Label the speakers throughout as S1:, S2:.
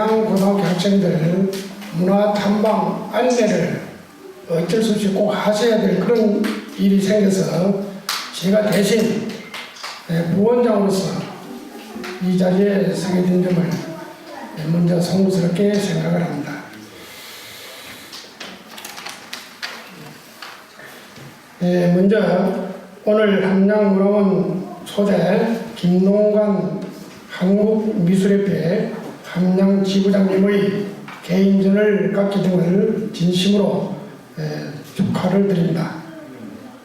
S1: 함양고등학교 학생들 문화 탐방 안내를 어쩔 수 없이 꼭 하셔야 될 그런 일이 생겨서 제가 대신 예, 부원장으로서 이 자리에 서게 된 점을 먼저 송구스럽게 생각을 합니다. 예, 먼저 오늘 함양문화원 소재 김동관 한국미술협회 함양 지부장님의 개인전을 갖게 등을 진심으로 예, 축하를 드립니다.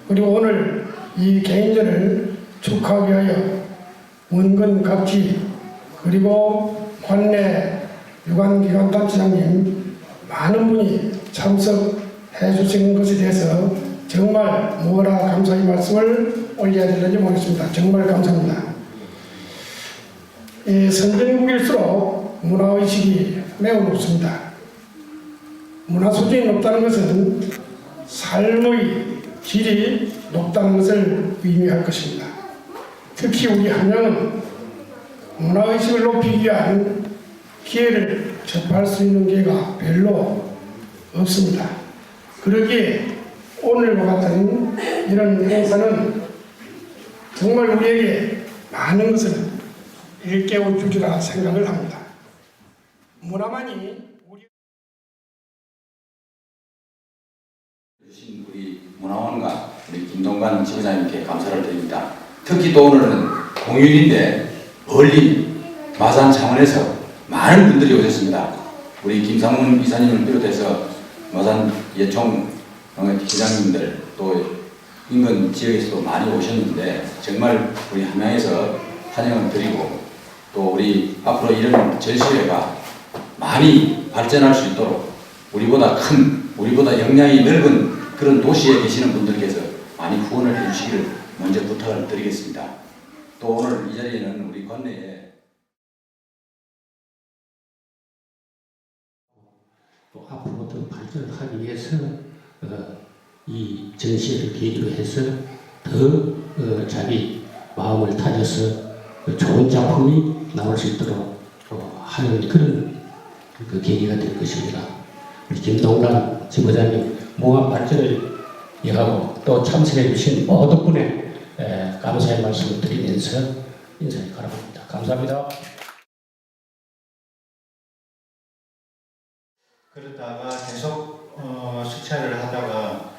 S1: 그리고 오늘 이 개인전을 축하하기 위하여 원근 각지 그리고 관내 유관기관 단체장님 많은 분이 참석해 주신 것에 대해서 정말 뭐라 감사의 말씀을 올려야 되는지 모르겠습니다. 정말 감사합니다. 이 선진국일수록 문화의식이 매우 높습니다. 문화 수준이 높다는 것은 삶의 질이 높다는 것을 의미할 것입니다. 특히 우리 한양은 문화의식을 높이기 위한 기회를 접할 수 있는 기회가 별로 없습니다. 그러기에 오늘과 같은 이런 행사는 정말 우리에게 많은 것을 일깨워 주리라 생각을 합니다. 문화만이 우리
S2: 주신 우리 문화원과 우리 김동관 지부장님께 감사를 드립니다. 특히 또 오늘은 공휴일인데 멀리 마산 창원에서 많은 분들이 오셨습니다. 우리 김상문 이사님을 비롯해서 마산 예총 어, 기장님들 또 인근 지역에서도 많이 오셨는데 정말 우리 함양에서 환영을 드리고 또 우리 앞으로 이런 전시회가 많이 발전할 수 있도록 우리보다 큰 우리보다 역량이 넓은 그런 도시에 계시는 분들께서 많이 후원을 해주시기를 먼저 부탁을 드리겠습니다. 또 오늘 이 자리에는 우리 관내에
S3: 또 앞으로 더 발전을 하기 위해서 어, 이 전시회를 계기로 해서 더 어, 자기 마음을 다져서 그 좋은 작품이 나올 수 있도록 어, 하는 그런 그 계기가 될 것입니다. 우리 김동관 지부장님 몽환 발전을 위하고 또 참석해 주신 모든 분의 에, 감사의 말씀을 드리면서 인사를 걸어봅니다. 감사합니다.
S4: 그러다가 계속 어, 수차를 하다가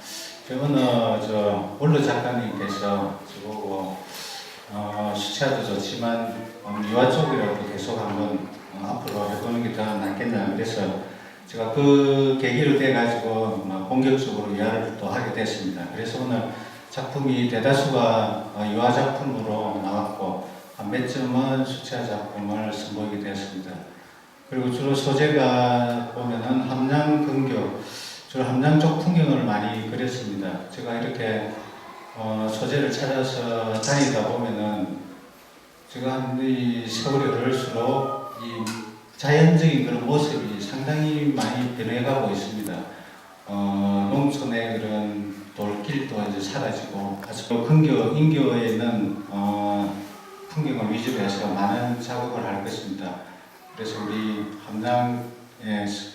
S4: 저 어느 저 원로 작가님께서 저보고 어, 수차도 좋지만 어, 유아 쪽이라도 계속 한번 어, 앞으로 해보는 게 더 낫겠나 그래서 제가 그 계기로 돼 가지고 본격적으로 유아를 또 하게 됐습니다. 그래서 오늘 작품이 대다수가 어, 유아 작품으로 나왔고 한몇 점은 수차 작품을 선보이게 되었습니다. 그리고 주로 소재가 보면은 함양 근교, 주로 함양 쪽 풍경을 많이 그렸습니다. 제가 이렇게 어, 소재를 찾아서 다니다 보면은 제가 한이 세월이 흐를수록 이 자연적인 그런 모습이 상당히 많이 변해가고 있습니다. 어, 농촌의 그런 돌길도 이제 사라지고, 아주 근교, 인교에 있는 어, 풍경을 위주로 해서 많은 작업을 할 것입니다. 그래서 우리 함양에서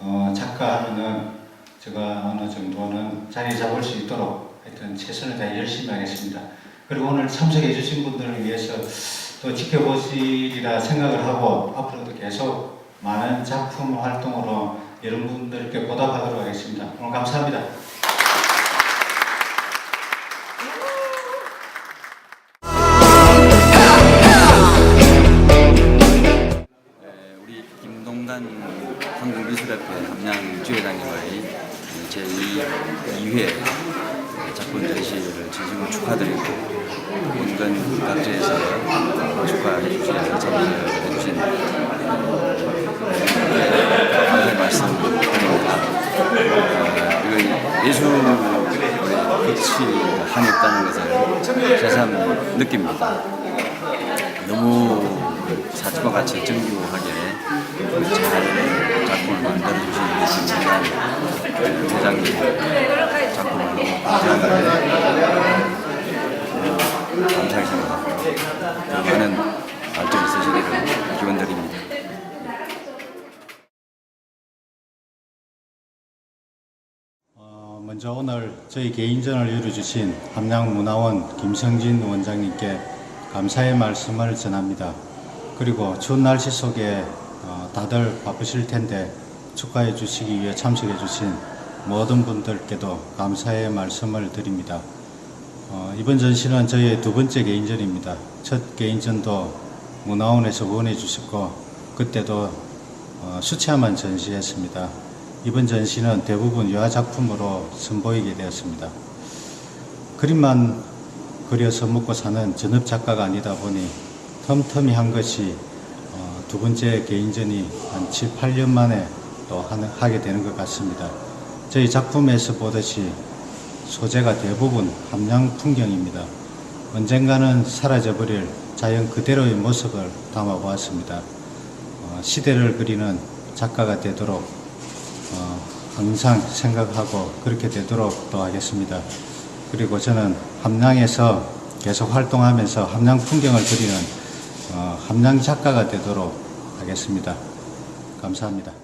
S4: 어, 작가하면은 제가 어느 정도는 자리 잡을 수 있도록 하여튼 최선을 다해 열심히 하겠습니다. 그리고 오늘 참석해 주신 분들을 위해서 또 지켜보시리라 생각을 하고 앞으로도 계속 많은 작품 활동으로 여러분들께 보답하도록 하겠습니다. 오늘 감사합니다.
S5: 에, 우리 제2회 작품 전시를 진심으로 축하드리고 온건 각지에서 축하해 주셔서 참여해 주신 감사의 말씀 드립니다. 어, 이거 예술의 끝이 한있다는 것을 새삼 느낍니다. 너무 사진과 같이 정교하게 잘 작품을 만들어주신 대장님 작품을 너무 감사하게 감사하게 생각하고 많은 발전 있으시기를 기원드립니다.
S4: 먼저 오늘 저희 개인전을 열어주신 함양문화원 김성진 원장님께 감사의 말씀을 전합니다. 그리고 추운 날씨 속에 어, 다들 바쁘실 텐데 축하해 주시기 위해 참석해 주신 모든 분들께도 감사의 말씀을 드립니다. 어, 이번 전시는 저희의 두 번째 개인전입니다. 첫 개인전도 문화원에서 후원해 주셨고 그때도 어, 수채화만 전시했습니다. 이번 전시는 대부분 유화 작품으로 선보이게 되었습니다. 그림만 그려서 먹고 사는 전업 작가가 아니다 보니 틈틈이 한 것이 어, 두 번째 개인전이 한 7, 8년 만에 또 하게 되는 것 같습니다. 저희 작품에서 보듯이 소재가 대부분 함양 풍경입니다. 언젠가는 사라져버릴 자연 그대로의 모습을 담아보았습니다. 어, 시대를 그리는 작가가 되도록 어, 항상 생각하고 그렇게 되도록 또 하겠습니다. 그리고 저는 함양에서 계속 활동하면서 함양 풍경을 그리는 어, 함양 작가가 되도록 하겠습니다. 감사합니다.